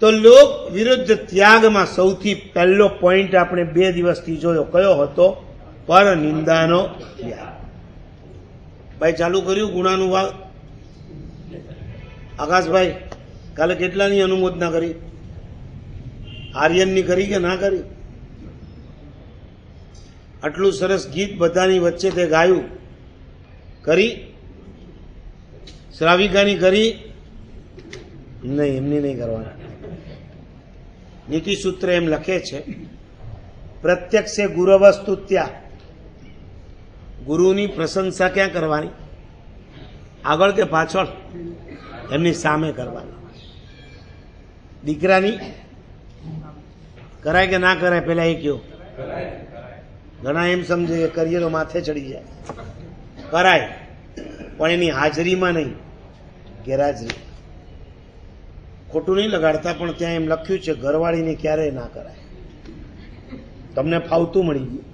તો લોક વિરુદ્ધ ત્યાગમાં સૌથી પહેલો પોઈન્ટ આપણે બે દિવસથી જોયો. કયો હતો? પર નિંદાનો ત્યાગ. ભાઈ, ચાલુ કર્યું ગુણાનું વાવ આકાશભાઈ, કાલે કેટલાની અનુમોદના કરી? આર્યનની કરી કે ના કરી? આટલું સરસ ગીત બધાની વચ્ચે તે ગાયું. કરી? શ્રાવિકાની કરી? નહીં, એમની નહીં કરવાની. નીતિસૂત્ર એમ લખે છે, પ્રત્યક્ષે ગુરવસ્તુ ત્યાં. ગુરુની પ્રશંસા ક્યાં કરવાની? આગળ કે પાછળ? એમની સામે કરવાની. દીકરાની કરાય કે ના કરાય પેલા એ કયો ઘણા એમ સમજે કે કરીએ માથે ચડી જાય. કરાય, પણ એની હાજરીમાં નહીં. ગેરહાજરી. ખોટું નહીં લગાડતા, પણ ત્યાં એમ લખ્યું છે, ઘરવાળીને ક્યારેય ના કરાય. તમને ફાવતું મળી ગયું.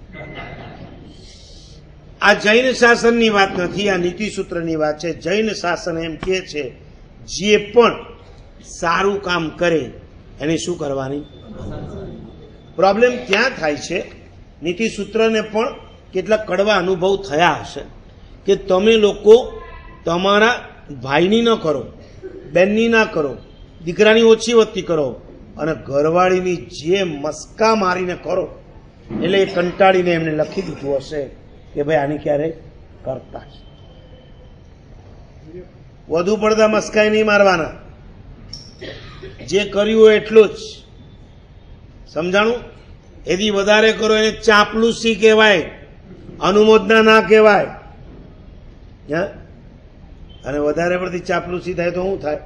આ જૈન શાસનની વાત નથી, આ નીતિસૂત્રની વાત છે. જૈન શાસન એમ કહે છે, જે પણ સારું કામ કરે, એની શું કરવાની? પ્રોબ્લેમ ત્યાં થાય છે નીતિસૂત્રને પણ કેટલાક કડવા અનુભવ થયા હશે, કે તમે લોકો તમારા ભાઈની ન કરો, બેનની ના કરો દીકરાની ઓછી વત્તી કરો અને ઘરવાળીની જે મસ્કા મારીને કરો, એટલે એ કંટાળીને એમને લખી દીધું હશે કે ભાઈ આની ક્યારે કરતા વધુ પડતા મસ્કાઈ નહીં મારવાના. જે કર્યું હોય એટલું જ. સમજાણું? એથી વધારે કરો એને ચાપલુસી કહેવાય, અનુમોદના ના કહેવાય? અને વધારે પડતી ચાપલુસી થાય તો શું થાય?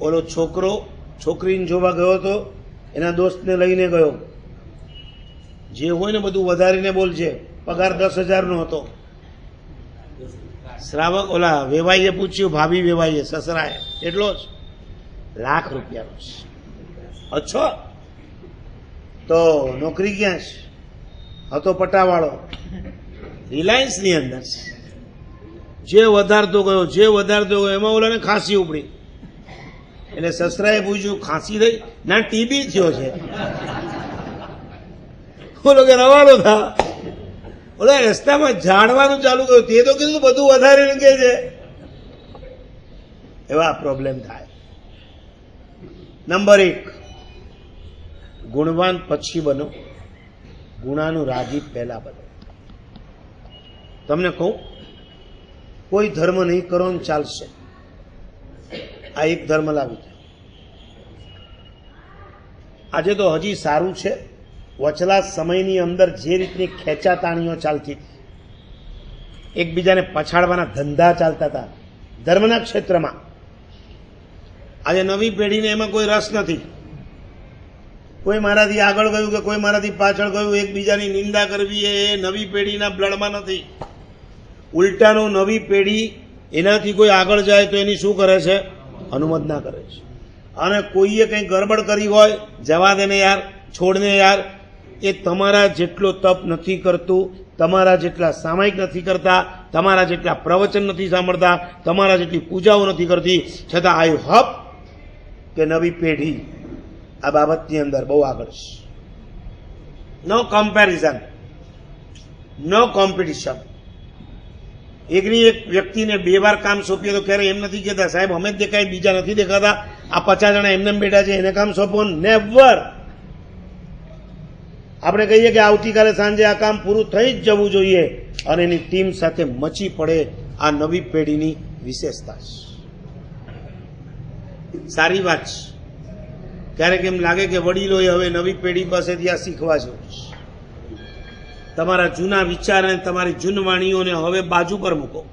ઓલો છોકરો, છોકરીને જોવા ગયો હતો, એના દોસ્તને લઈને ગયો. જે હોય ને બધું વધારીને બોલજે. પગાર દસ હજારનો હતો. શ્રાવક ઓલા વેવાઈએ પૂછ્યું, ભાભી વેવાઈએ, સસરાએ? એટલો જ. લાખ રૂપિયાનો છે. અચ્છો તો નોકરી ક્યાં છે? હતો પટાવાળો. રિલાયન્સની અંદર જે વધારતો ગયો, જે વધારતો ગયો, એમાં ઓલાને ખાંસી ઉપડી. એટલે સસરાએ પૂછ્યું, ખાંસી થઈ? ના, ટીબી થયો છે. બોલો કે રવાનો થા. ઓલા રસ્તામાં જાણવાનું ચાલુ કર્યું. તે તો કીધું બધું વધારે કે છે. એવા પ્રોબ્લેમ થાય. નંબર એક, ગુણવાન પછી બનો. ગુણાનું રાજી પહેલા બનો. તમને કહું, કોઈ ધર્મ નહીં કરો ને ચાલશે. આ એક ધર્મ લાવી છે આજે તો હજી સારું છે. વચલા સમયની અંદર જે રીતની ખેંચાતાણીઓ ચાલતી હતી એકબીજાને પછાડવાના ધંધા ચાલતા હતા, ધર્મના ક્ષેત્રમાં. આજે નવી પેઢીને એમાં કોઈ રસ નથી. કોઈ મારાથી આગળ ગયું કે કોઈ મારાથી પાછળ ગયું, એકબીજાની નિંદા કરવી એ નવી પેઢીના બ્લડમાં નથી. ઉલટાનું નવી પેઢી એનાથી કોઈ આગળ જાય તો એની શું કરે છે? અનુમોદના કરે છે. અને કોઈએ કંઈ ગરબડ કરી હોય, જવા દેને યાર, છોડને યાર, એ તમારા જેટલો તપ નથી કરતું, તમારા જેટલા સામાયિક નથી કરતા, તમારા જેટલા પ્રવચન નથી સાંભળતા, તમારા જેટલી પૂજાઓ નથી કરતી, છતાં આઈ હોપ કે નવી પેઢી આ બાબતની અંદર બહુ આગળ છે. નો કમ્પેરિઝન નો કોમ્પિટિશન એકની એક વ્યક્તિને બે વાર કામ સોંપીએ તો ક્યારે એમ નથી કહેતા? સાહેબ, અમે જ દેખાય, બીજા નથી દેખાતા. આ પચાસ જણા એમને બેઠા છે, એને કામ સોંપો. નેવર આપણે કહીએ કે આવતીકાલે સાંજે આ કામ પૂરું થઈ જ જવું જોઈએ અને એની ટીમ સાથે મચી પડે આ નવી પેઢીની વિશેષતા છે સારી વાત છે. ક્યારેક એમ લાગે કે વડીલોએ હવે નવી પેઢી પાસેથી આ શીખવા જેવું છે. તમારા જૂના વિચાર અને તમારી જૂનવાણીઓને હવે બાજુ પર મૂકો.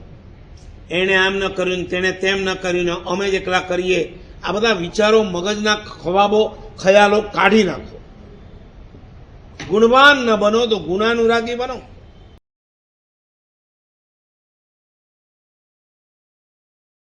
એણે આમ ન કર્યું તેણે તેમ ન કર્યું ને અમે જ એકલા કરીએ. આ બધા વિચારો મગજના ખવાબો, ખયાલો કાઢી નાખો. ગુણવાન ન બનો તો ગુણાનુરાગી બનો.